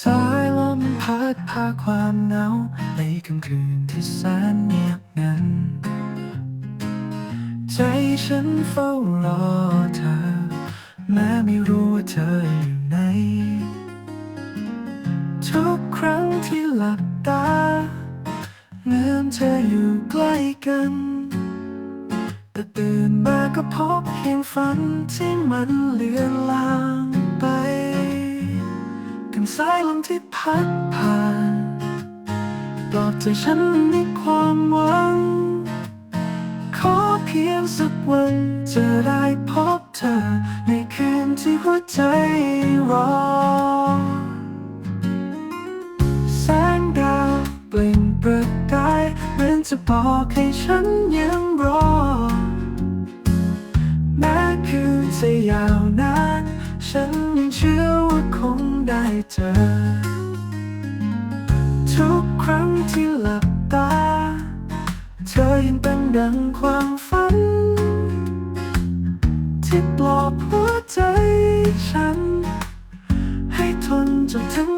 สายลมพัดพาความเหงาในค่ำคืนที่แสนเงียบงัน ใจฉันเฝ้ารอเธอ แม้ไม่รู้ว่าเธออยู่ไหนทุกครั้งที่หลับตาเหมือนเธออยู่ใกล้กัน แต่ตื่นมาก็พบเพียงฝันที่มันเลือนลาง สายลมที่พัดผ่านปลอบใจฉันในความหวัง ขอเพียงสักวันจะได้พบเธอ ในคืนที่หัวใจรอ แสงดาวเปล่งประกายเหมือนจะบอกให้ฉันยังรอ แม้คืนจะยาวนาน ฉันยังเชื่อว่าคงได้เจอ ทุกครั้งที่หลับตา เธอยังเป็นดังความฝัน ที่ปลอบหัวใจฉัน ให้ทนจนถึง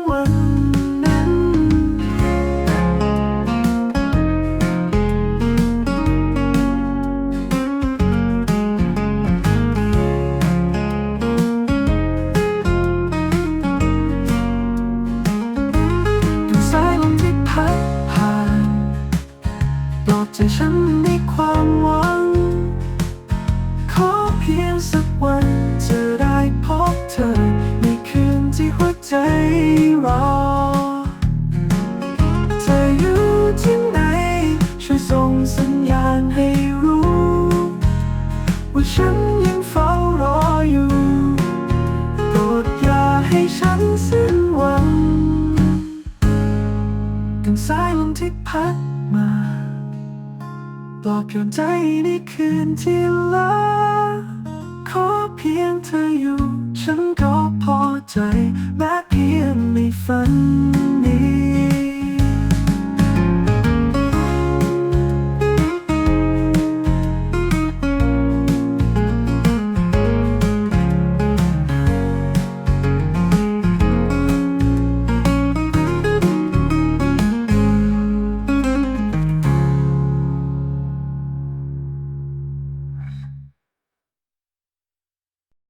อบใจฉันในความหวัง ขอเพียงสักวันจะได้พบเธอ ในคืนที่หัวใจรอ เธออยู่ที่ไหน ช่วยส่งสัญญาณให้รู้ ว่าฉันยังเฝ้ารออยู่โปรดอย่าให้ฉันสิ้นหวัง กับสายลมที่พัดมา อบโยนใจในคืนที่ลาขอเพียงเธออยู่ ฉันก็พอใจแม้เพียงไม่ฝัน